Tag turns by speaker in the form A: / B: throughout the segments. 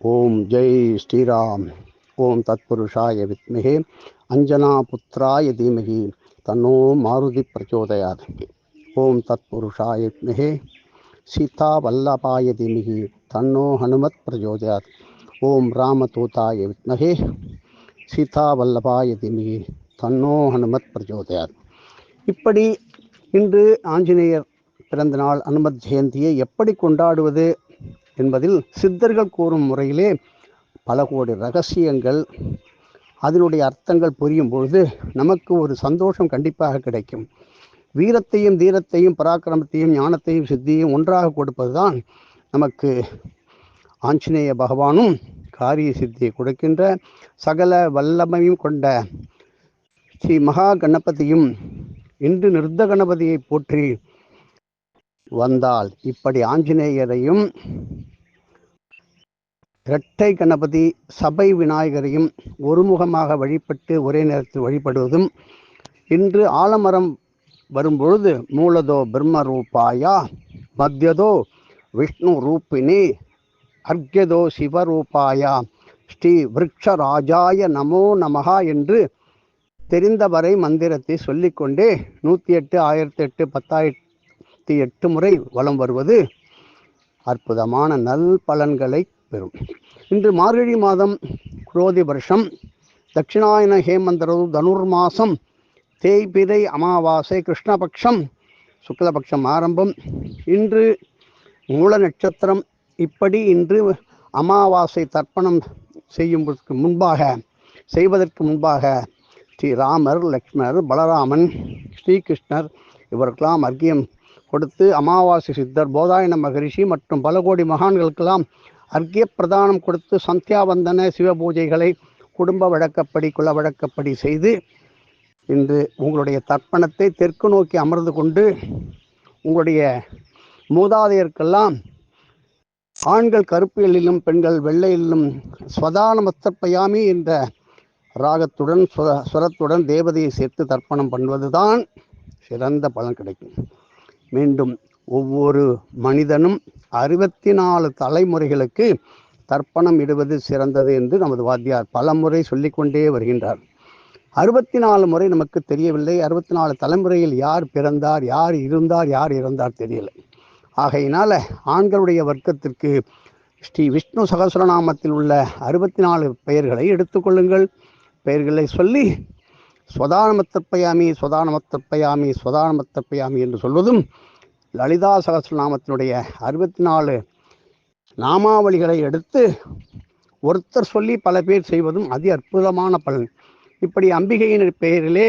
A: ஓம் ஜெய் ஸ்ரீராம். ஓம் தத்புருஷாய வித்மகே அஞ்சனா புத்திராய தீமகி தன்னோ மாருதி பிரச்சோதயாத். ஓம் தத்புருஷாய வித்மகே சீதா வல்லபாய தீமகி தன்னோ ஹனுமத் பிரச்சோதயாத். ஓம் ராமதூதாய வித்மகே சீதா வல்லபாய தீமகி தன்னோ ஹனுமத் பிரச்சோதயாத். இப்படி இன்று ஆஞ்சநேயர் பிறந்தநாள் அனுமத் ஜெயந்தியை எப்படி கொண்டாடுவது என்பதில் சித்தர்கள் கூறும் முறையிலே பல கோடி ரகசியங்கள் அதனுடைய அர்த்தங்கள் புரியும் பொழுது நமக்கு ஒரு சந்தோஷம் கண்டிப்பாக கிடைக்கும். வீரத்தையும் தீரத்தையும் பராக்கிரமத்தையும் ஞானத்தையும் சித்தியையும் ஒன்றாக கொடுப்பதுதான் நமக்கு ஆஞ்சநேய பகவானும் காரிய சித்தியை கொடுக்கின்ற சகல வல்லமையும் கொண்ட ஸ்ரீ மகா கணபதியும் இன்று நிருத்த கணபதியை போற்றி வந்தால் இப்படி ஆஞ்சநேயரையும் இரட்டை கணபதி சபை விநாயகரையும் ஒருமுகமாக வழிபட்டு ஒரே நேரத்தில் வழிபடுவதும் இன்று ஆலமரம் வரும்பொழுது மூலதோ பிரம்ம ரூபாயா மத்தியதோ விஷ்ணு ரூபிணி அர்க்யதோ சிவரூபாயா ஸ்ரீ விரக்ஷராஜாய நமோ நமகா என்று தெரிந்தவரை மந்திரத்தை சொல்லிக்கொண்டே நூற்றி எட்டு ஆயிரத்தி எட்டு பத்தாயிரத்தி எட்டு முறை வலம் வருவது அற்புதமான நல் பலன்களை பெறும். இன்று மார்கழி மாதம் குரோதி வருஷம். தட்சிணாயன ஹேமந்தரது தனுர் மாதம் தேய்பிரை அமாவாசை கிருஷ்ணபக்ஷம். சுக்லபக்ஷம் ஆரம்பம். இன்று மூல நட்சத்திரம். இப்படி இன்று அமாவாசை தர்ப்பணம் செய்யும்பதற்கு முன்பாக செய்வதற்கு முன்பாக ஸ்ரீ ராமர் லக்ஷ்மணர் பலராமன் ஸ்ரீகிருஷ்ணர் இவருக்கெல்லாம் அர்க்கியம் கொடுத்து அமாவாசை சித்தர் போதாயன மகரிஷி மற்றும் பல கோடி மகான்களுக்கெல்லாம் அர்க்கிய பிரதானம் கொடுத்து சந்தியாவந்தன சிவ பூஜைகளை குடும்ப வழக்கப்படி குல வழக்கப்படி செய்து இன்று உங்களுடைய தர்ப்பணத்தை தெற்கு நோக்கி அமர்ந்து கொண்டு உங்களுடைய மூதாதையர்க்கெல்லாம் ஆண்கள் கருப்பியலிலும் பெண்கள் வெள்ளையிலும் ஸ்வதானமத்தப்பயாமி என்ற ராகத்துடன் சுர சுரத்துடன் தேவதையை சேர்த்து தர்ப்பணம் பண்ணுவதுதான் சிறந்த பலன் கிடைக்கும். மீண்டும் ஒவ்வொரு மனிதனும் அறுபத்தி நாலு தலைமுறைகளுக்கு தர்ப்பணம் இடுவது சிறந்தது என்று நமது வாத்தியார் பல முறை சொல்லிக்கொண்டே வருகின்றார். அறுபத்தி நாலு முறை நமக்கு தெரியவில்லை. அறுபத்தி நாலு தலைமுறையில் யார் பிறந்தார் யார் இருந்தார் யார் இறந்தார் தெரியலை. ஆகையினால ஆண்களுடைய வர்க்கத்திற்கு ஸ்ரீ விஷ்ணு சகசிரநாமத்தில் உள்ள அறுபத்தி நாலு பெயர்களை எடுத்துக்கொள்ளுங்கள் பெயர்களை சொல்லி சுதானமத்தப்பயாமி சுதானமத்தப்பயாமி சுதானமத்தப்பயாமி என்று சொல்வதும் லலிதா சகசிரநாமத்தினுடைய அறுபத்தி நாலு நாமாவளிகளை எடுத்து ஒருத்தர் சொல்லி பல பேர் செய்வதும் அதி அற்புதமான பலன். இப்படி அம்பிகையின் பெயரிலே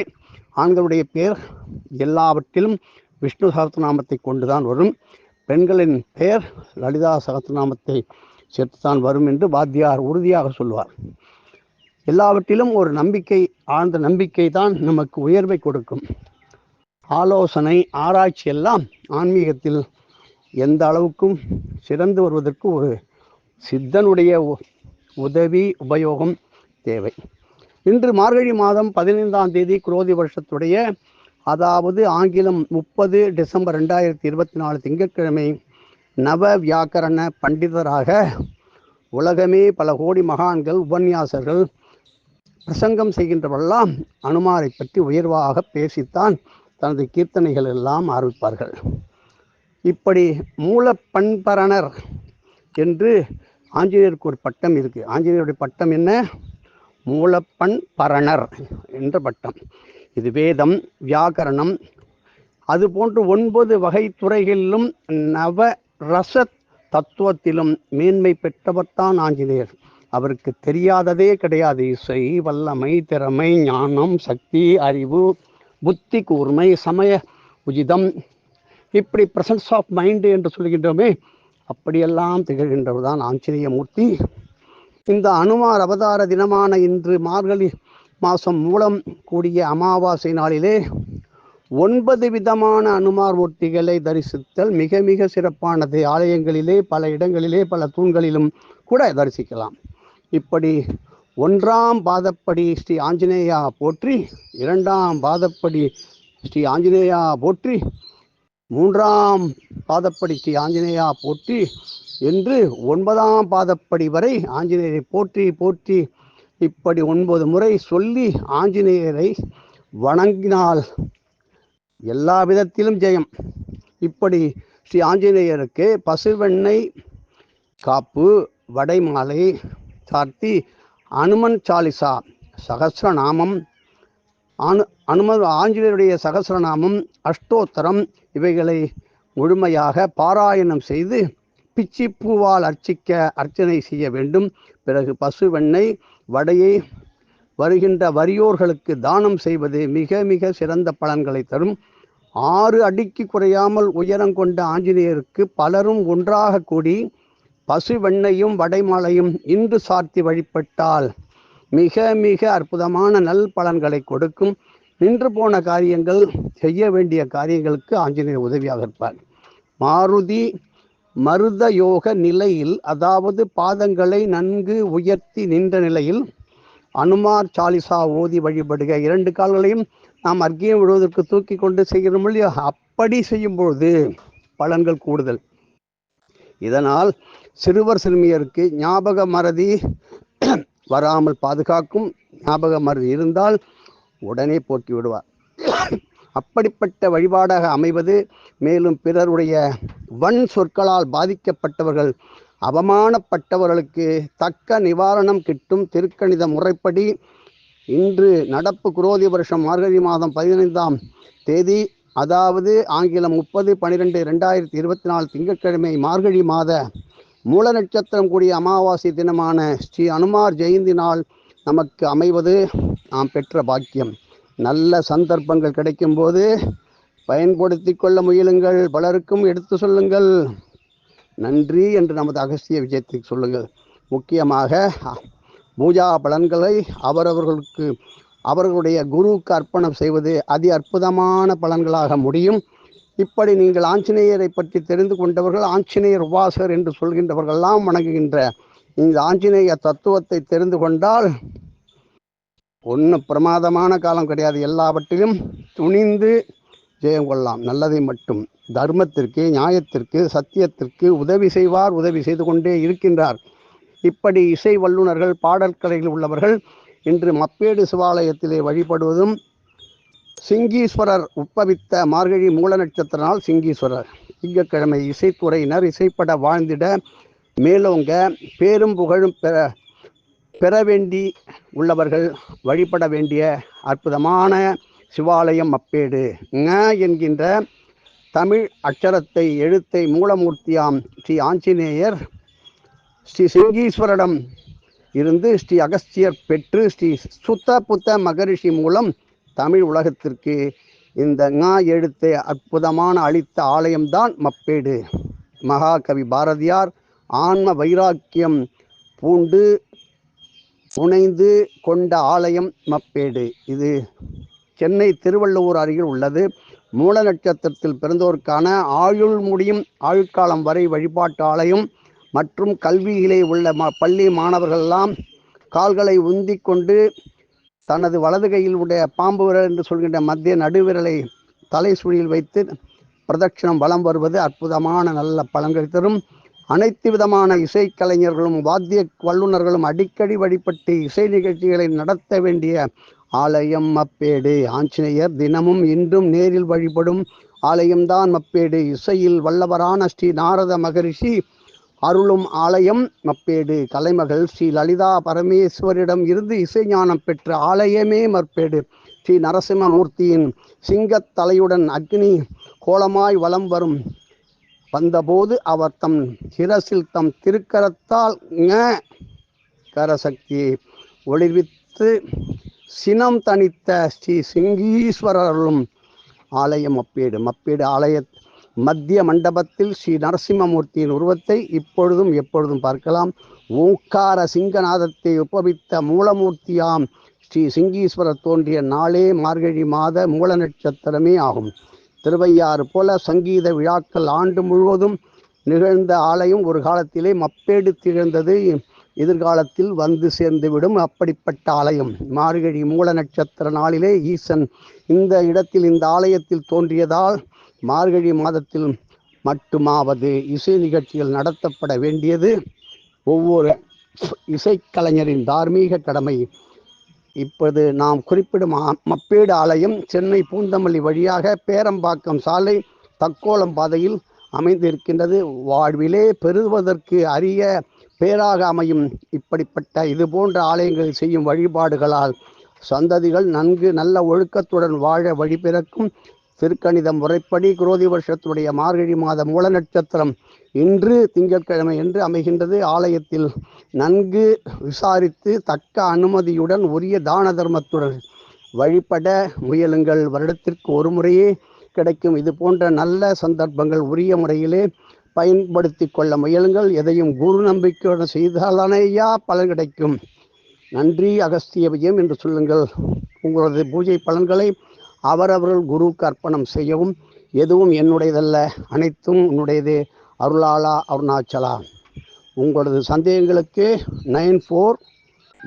A: ஆண்களுடைய பெயர் எல்லாவற்றிலும் விஷ்ணு சகசிரநாமத்தை கொண்டுதான் வரும். பெண்களின் பெயர் லலிதா சகசிரநாமத்தை சேர்த்துதான் வரும் என்று வாத்தியார் உறுதியாக சொல்வார் எல்லாவற்றிலும் ஒரு நம்பிக்கை ஆழ்ந்த நம்பிக்கை தான் நமக்கு உயர்வை கொடுக்கும். ஆலோசனை ஆராய்ச்சி எல்லாம் ஆன்மீகத்தில் எந்த அளவுக்கும் சிறந்து வருவதற்கு ஒரு சித்தனுடைய உதவி உபயோகம் தேவை. இன்று மார்கழி மாதம் பதினைந்தாம் தேதி குரோதி வருஷத்துடைய அதாவது ஆங்கிலம் முப்பது டிசம்பர் ரெண்டாயிரத்தி இருபத்தி நாலு திங்கட்கிழமை நவ வியாக்கரண பண்டிதராக உலகமே பல கோடி மகான்கள் உபன்யாசர்கள் பிரசங்கம் செய்கின்றவெல்லாம் அனுமாரை பற்றி உயர்வாக பேசித்தான் தனது கீர்த்தனைகள் எல்லாம் ஆரம்பிப்பார்கள் இப்படி மூல பண்பரணர் என்று ஆஞ்சநேயருக்கு ஒரு பட்டம் இருக்குது ஆஞ்சநேயருடைய பட்டம் என்ன? மூலப்பண் பரணர் என்ற பட்டம். இது வேதம் வியாக்கரணம் அது போன்று ஒன்பது வகை துறைகளிலும் நவ ரச தத்துவத்திலும் மேன்மை பெற்றவர்தான் ஆஞ்சநேயர். அவருக்கு தெரியாததே கிடையாது. இசை வல்லமை திறமை ஞானம் சக்தி அறிவு புத்தி கூர்மை சமய உஜிதம். இப்படி பிரசன்ஸ் ஆஃப் மைண்டு என்று சொல்கின்றோமே அப்படியெல்லாம் திகழ்கின்றவர் தான் ஆஞ்சநேயமூர்த்தி. இந்த அனுமார் அவதார தினமான இன்று மார்கழி மாதம் மூலம் கூடிய அமாவாசை நாளிலே ஒன்பது விதமான அனுமார் மூர்த்திகளை தரிசித்தல் மிக மிக சிறப்பானது. ஆலயங்களிலே பல இடங்களிலே பல தூண்களிலும் கூட தரிசிக்கலாம். இப்படி ஒன்றாம் பாதப்படி ஸ்ரீ ஆஞ்சநேயா போற்றி இரண்டாம் பாதப்படி ஸ்ரீ ஆஞ்சநேயா போற்றி மூன்றாம் பாதப்படி ஸ்ரீ ஆஞ்சநேயா போற்றி என்று ஒன்பதாம் பாதப்படி வரை ஆஞ்சநேயரை போற்றி போற்றி இப்படி ஒன்பது முறை சொல்லி ஆஞ்சநேயரை வணங்கினால் எல்லா விதத்திலும் ஜெயம். இப்படி ஸ்ரீ ஆஞ்சநேயருக்கு பசுவெண்ணெய் காப்பு வடைமாலை சார்த்தி அனுமன் சாலிசா சகசிரநாமம். அனு அனுமன் ஆஞ்சநேயருடைய சகசிரநாமம் அஷ்டோத்தரம். இவைகளை முழுமையாக பாராயணம் செய்து பிச்சி பூவால் அர்ச்சிக்க அர்ச்சனை செய்ய வேண்டும். பிறகு பசுவெண்ணெய் வடையை வருகின்ற வரியோர்களுக்கு தானம் செய்வது மிக மிக சிறந்த பலன்களை தரும். ஆறு அடிக்கு குறையாமல் உயரம் கொண்ட ஆஞ்சநேயருக்கு பலரும் ஒன்றாக கூடி பசு வெண்ணையும் வடைமாலையும் இன்று சார்த்தி வழிபட்டால் மிக மிக அற்புதமான நல் பலன்களை கொடுக்கும். நின்று போன காரியங்கள் செய்ய வேண்டிய காரியங்களுக்கு ஆஞ்சநேயர் உதவியாக இருப்பார். மாருதி மருத யோக நிலையில் அதாவது பாதங்களை நன்கு உயர்த்தி நின்ற நிலையில் அனுமார் சாலிசா ஓதி வழிபடுக. இரண்டு கால்களையும் நாம் அர்க்கியம் விடுவதற்கு தூக்கி கொண்டு செய்கிறோம் இல்லையா? அப்படி செய்யும் பொழுது பலன்கள் கூடுதல். இதனால் சிறுவர் சிறுமியருக்கு ஞாபக மறதி வராமல் பாதுகாக்கும் ஞாபக மறதி இருந்தால் உடனே போக்கி விடுவார். அப்படிப்பட்ட வழிபாடாக அமைவது மேலும் பிறருடைய வன் சொற்களால் பாதிக்கப்பட்டவர்கள் அவமானப்பட்டவர்களுக்கு தக்க நிவாரணம் கிட்டும் திருக்கணித முறைப்படி இன்று நடப்பு குரோதி வருஷம் மார்கழி மாதம் பதினைந்தாம் தேதி அதாவது ஆங்கிலம் முப்பது பன்னிரெண்டு ரெண்டாயிரத்தி இருபத்தி நாலு திங்கட்கிழமை மார்கழி மாத மூல நட்சத்திரம் கூடிய அமாவாசை தினமான ஸ்ரீ அனுமார் ஜெயந்தி நாள் நமக்கு அமைவது நாம் பெற்ற பாக்கியம். நல்ல சந்தர்ப்பங்கள் கிடைக்கும்போது பயன்படுத்தி கொள்ள முயலுங்கள். பலருக்கும் எடுத்து சொல்லுங்கள். நன்றி என்று நமது அகஸ்திய விஜயத்தை சொல்லுங்கள். முக்கியமாக பூஜா பலன்களை அவரவர்களுக்கு அவர்களுடைய குருவுக்கு அர்ப்பணம் செய்வது அதி அற்புதமான பலன்களாக முடியும். இப்படி நீங்கள் ஆஞ்சநேயரை பற்றி தெரிந்து கொண்டவர்கள் ஆஞ்சநேயர் உபாசகர் என்று சொல்கின்றவர்கள்லாம் வணங்குகின்ற இந்த ஆஞ்சநேய தத்துவத்தை தெரிந்து கொண்டால் ஒன்றும் பிரமாதமான காலம் கிடையாது. எல்லாவற்றிலும் துணிந்து ஜெயம் கொள்ளலாம். நல்லதை மட்டும். தர்மத்திற்கு நியாயத்திற்கு சத்தியத்திற்கு உதவி செய்வார் உதவி செய்து கொண்டே இருக்கின்றார். இப்படி இசை வல்லுநர்கள் பாடற்கலையில் உள்ளவர்கள் இன்று மப்பேடு சிவாலயத்திலே வழிபடுவதும் சிங்கீஸ்வரர் உப்பவித்த மார்கழி மூல நட்சத்திர நாள் சிங்கீஸ்வரர். திங்கட்கிழமை இசைத்துறையினர் இசைப்பட வாழ்ந்திட மேலோங்க பேரும் புகழும் பெற பெற வேண்டி உள்ளவர்கள் வழிபட வேண்டிய அற்புதமான சிவாலயம் மப்பேடு. ங என்கின்ற தமிழ் அட்சரத்தை எழுத்தை மூலமூர்த்தியாம் ஸ்ரீ ஆஞ்சநேயர் ஸ்ரீ சிங்கீஸ்வரிடம் இருந்து ஸ்ரீ அகஸ்தியர் பெற்று ஸ்ரீ சுத்த புத்த மகரிஷி மூலம் தமிழ் உலகத்திற்கு இந்த ஙா எழுத்தை அற்புதமான அளித்த ஆலயம்தான் மப்பேடு. மகாகவி பாரதியார் ஆன்ம வைராக்கியம் பூண்டு புனைந்து கொண்ட ஆலயம் மப்பேடு. இது சென்னை திருவள்ளுவர் அருகில் உள்ளது. மூல நட்சத்திரத்தில் பிறந்தோருக்கான ஆயுள் முடியும் ஆயுட்காலம் வரை வழிபாட்டு ஆலயம் மற்றும் கல்வியிலே உள்ள ம பள்ளி மாணவர்களெல்லாம் கால்களை உந்தி கொண்டு தனது வலது கையில் உடைய பாம்பு விரல் என்று சொல்கின்ற மத்திய நடுவிரலை தலை சுழியில் வைத்து பிரதட்சணம் வலம் வருவது அற்புதமான நல்ல பலன்கள் தரும். அனைத்து விதமான இசைக்கலைஞர்களும் வாத்திய வல்லுநர்களும் அடிக்கடி வழிபட்டு இசை நிகழ்ச்சிகளை நடத்த வேண்டிய ஆலயம் மப்பேடு. ஆஞ்சநேயர் தினமும் இன்றும் நேரில் வழிபடும் ஆலயம்தான் மப்பேடு. இசையில் வல்லவரான ஸ்ரீ நாரத மகரிஷி அருளும் ஆலயம் மப்பேடு. கலைமகள் ஸ்ரீ லலிதா பரமேஸ்வரிடம் இருந்து இசைஞானம் பெற்ற ஆலயமே மற்பேடு. ஸ்ரீ நரசிம்மமூர்த்தியின் சிங்கத்தலையுடன் அக்னி கோலமாய் வலம் வரும். வந்தபோது அவர் தம் சிரசில் தம் திருக்கரத்தால் ஞ கரசக்தியை ஒளிர்வித்து சினம் தனித்த ஸ்ரீ சிங்கீஸ்வரர்களும் ஆலயம் மப்பேடு. மப்பேடு ஆலய மத்திய மண்டபத்தில் ஸ்ரீ நரசிம்மமூர்த்தியின் உருவத்தை இப்பொழுதும் எப்பொழுதும் பார்க்கலாம். ஓங்கார சிங்கநாதத்தை ஒப்பவித்த மூலமூர்த்தியாம் ஸ்ரீ சிங்கீஸ்வரர் தோன்றிய நாளே மார்கழி மாத மூல நட்சத்திரமே ஆகும். திருவையாறு போல சங்கீத விழாக்கள் ஆண்டு முழுவதும் நிகழ்ந்த ஆலயம் ஒரு காலத்திலே மப்பேடு திகழ்ந்தது. எதிர்காலத்தில் வந்து சேர்ந்துவிடும் அப்படிப்பட்ட ஆலயம். மார்கழி மூல நட்சத்திர நாளிலே ஈசன் இந்த இடத்தில் இந்த ஆலயத்தில் தோன்றியதால் மார்கழி மாதத்தில் மட்டுமாவது இசை நிகழ்ச்சிகள் நடத்தப்பட வேண்டியது. ஒவ்வொரு இசைக்கலைஞரின் தார்மீக கடமை. இப்போது நாம் குறிப்பிடும் மப்பேடு ஆலயம் சென்னை பூந்தமல்லி வழியாக பேரம்பாக்கம் சாலை தக்கோலம் பாதையில் அமைந்திருக்கின்றது. வாழ்விலே பெறுவதற்கு அரிய பேராக அமையும். இப்படிப்பட்ட இது போன்ற ஆலயங்கள் செய்யும் வழிபாடுகளால் சந்ததிகள் நன்கு நல்ல ஒழுக்கத்துடன் வாழ வழிபிறக்கும். சிறுகணித முறைப்படி குரோதி வருஷத்துடைய மார்கழி மாத மூல நட்சத்திரம் இன்று திங்கட்கிழமை என்று அமைகின்றது. ஆலயத்தில் நன்கு விசாரித்து தக்க அனுமதியுடன் உரிய தான தர்மத்துடன் வழிபட முயலுங்கள். வருடத்திற்கு ஒரு முறையே கிடைக்கும். இது போன்ற நல்ல சந்தர்ப்பங்கள் உரிய முறையிலே பயன்படுத்தி கொள்ள முயலுங்கள். எதையும் குரு நம்பிக்கையுடன் செய்தாலனையா பலன் கிடைக்கும். நன்றி அகஸ்திய விஜயம் என்று சொல்லுங்கள். உங்களது பூஜை பலன்களை அவரவர்கள் குருவுக்கு அர்ப்பணம் செய்யவும் எதுவும் என்னுடையதல்ல. அனைத்தும் உன்னுடையது. அருளாளா அருணாச்சலா. உங்களது சந்தேகங்களுக்கு nine four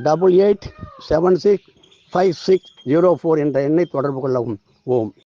A: double eight seven six five six zero four என்ற எண்ணை தொடர்பு கொள்ளவும். ஓம்.